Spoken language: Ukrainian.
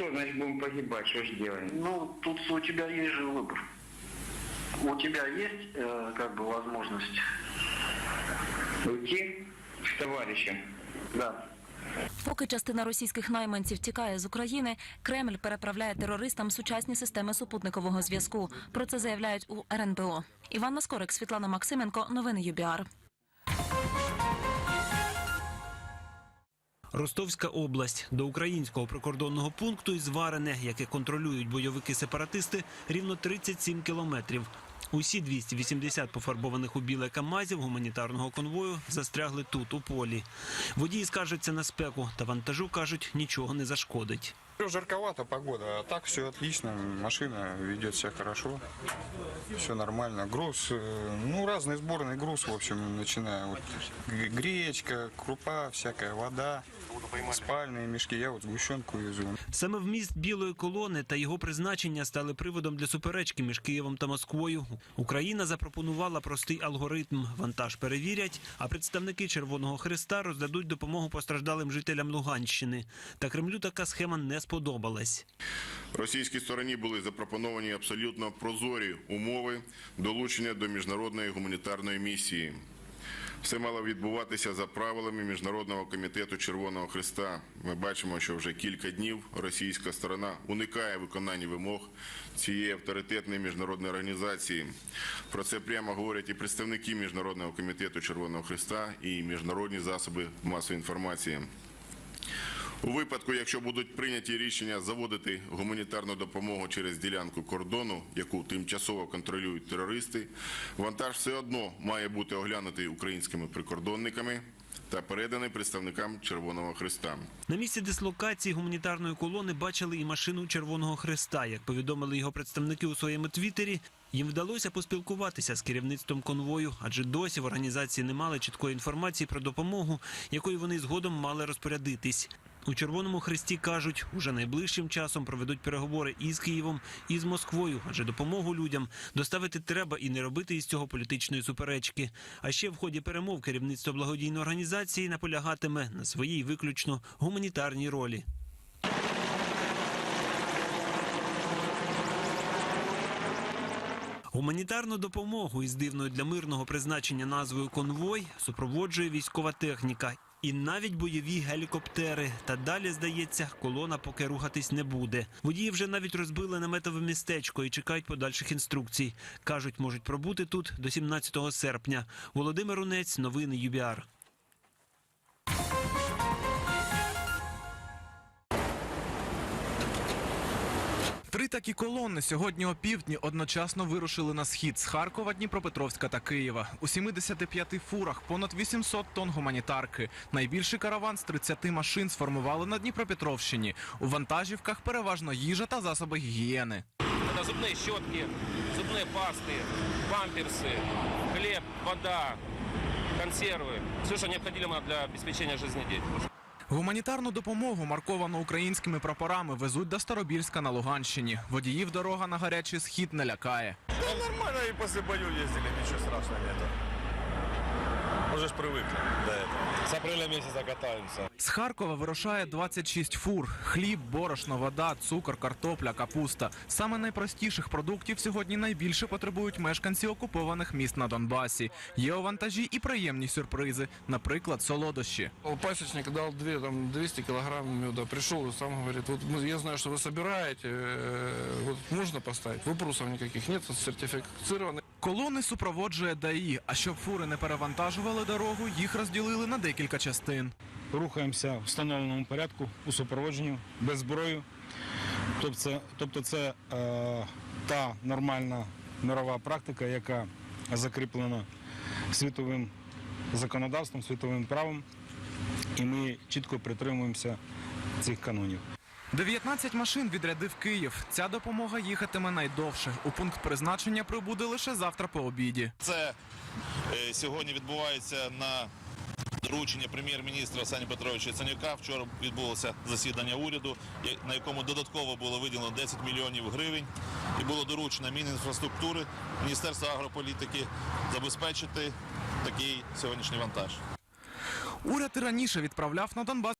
Хорошо, значит будем погибать, что ж делаем? Ну, тут у тебя есть же выбор. У тебя есть э, как бы возможность. Уйти с товарищем. Да. Поки частина російських найманців тікає з України, Кремль переправляє терористам сучасні системи супутникового зв'язку. Про це заявляють у РНБО. Іванна Скорик, Світлана Максименко. Новини ЮБІАР. Ростовська область до українського прикордонного пункту із Варене, яке контролюють бойовики-сепаратисти, рівно 37 кілометрів. Усі 280 пофарбованих у біле камазів гуманітарного конвою застрягли тут, у полі. Водії скаржаться на спеку, та вантажу кажуть, нічого не зашкодить. Жарковато погода, а так все отлично. Машина ведет себя хорошо. Все нормально. Груз, э, ну, разный сборный груз, в общем, начиная вот г- гречка, крупа, всякая вода, спальные мешки. Я вот сгущенку везу. Саме вміст білої колони та його призначення стали приводом для суперечки між Києвом та Москвою. Україна запропонувала простий алгоритм: вантаж перевірять, а представники Червоного Христа роздадуть допомогу постраждалим жителям Луганщини. Та Кремлю така схема не сподобалась. Російській стороні були запропоновані абсолютно прозорі умови долучення до міжнародної гуманітарної місії. Все мало відбуватися за правилами Міжнародного комітету Червоного Христа. Ми бачимо, що вже кілька днів російська сторона уникає виконання вимог цієї авторитетної міжнародної організації. Про це прямо говорять і представники Міжнародного комітету Червоного Христа, і міжнародні засоби масової інформації. У випадку, якщо будуть прийняті рішення заводити гуманітарну допомогу через ділянку кордону, яку тимчасово контролюють терористи, вантаж все одно має бути оглянутий українськими прикордонниками та переданий представникам Червоного Христа. На місці дислокації гуманітарної колони бачили і машину Червоного Христа. Як повідомили його представники у своєму твіттері, їм вдалося поспілкуватися з керівництвом конвою, адже досі в організації не мали чіткої інформації про допомогу, якою вони згодом мали розпорядитись. У Червоному Христі кажуть, уже найближчим часом проведуть переговори і з Києвом, і з Москвою, адже допомогу людям доставити треба і не робити із цього політичної суперечки. А ще в ході перемов керівництво благодійної організації наполягатиме на своїй виключно гуманітарній ролі. Гуманітарну допомогу із дивною для мирного призначення назвою конвой супроводжує військова техніка і навіть бойові гелікоптери. Та далі, здається, колона поки рухатись не буде. Водії вже навіть розбили наметове містечко і чекають подальших інструкцій. кажуть, можуть пробути тут до 17 серпня. Володимир Унець, новини ЮБІАР. такі колони сьогодні опівдні одночасно вирушили на схід з Харкова, Дніпропетровська та Києва. У 75 фурах понад 800 тонн гуманітарки. Найбільший караван з 30 машин сформували на Дніпропетровщині. У вантажівках переважно їжа та засоби гігієни. Это зубные щетки, зубные пасты, памперсы, хлеб, вода, консервы. Все, что необходимо для обеспечения жизнедеятельности. Гуманітарну допомогу, марковану українськими прапорами, везуть до Старобільська на Луганщині. Водіїв дорога на гарячий схід не лякає. Да нормально і після бою їздили, нічого страшного нету. Уже ж привыкли до этого. С апреля месяца катаемся. З Харкова вирушає 26 фур: хліб, борошно, вода, цукор, картопля, капуста. Саме найпростіших продуктів сьогодні найбільше потребують мешканці окупованих міст на Донбасі. Є у вантажі і приємні сюрпризи, наприклад, солодощі. Пасечник дал две, там, 200 килограмм меда. Пришел и сам говорит, вот мы- я знаю, что вы собираете, э, вот можно поставить? Вопросов никаких нет, сертифицированный. Колони супроводжує ДАІ, а щоб фури не перевантажували дорогу, їх розділили на декілька частин. рухаємося в встановленому порядку у супроводженню без зброї. Тобто це, тобто це е, та нормальна мирова практика, яка закріплена світовим законодавством, світовим правом, і ми чітко притримуємося цих канонів. 19 машин відрядив Київ. Ця допомога їхатиме найдовше. У пункт призначення прибуде лише завтра по обіді. Це е, сьогодні відбувається на доручення прем'єр-міністра Сані Петровича Цанюка. Вчора відбулося засідання уряду, на якому додатково було виділено 10 мільйонів гривень. І було доручено Мінінфраструктури, Міністерства агрополітики забезпечити такий сьогоднішній вантаж. Уряд і раніше відправляв на Донбас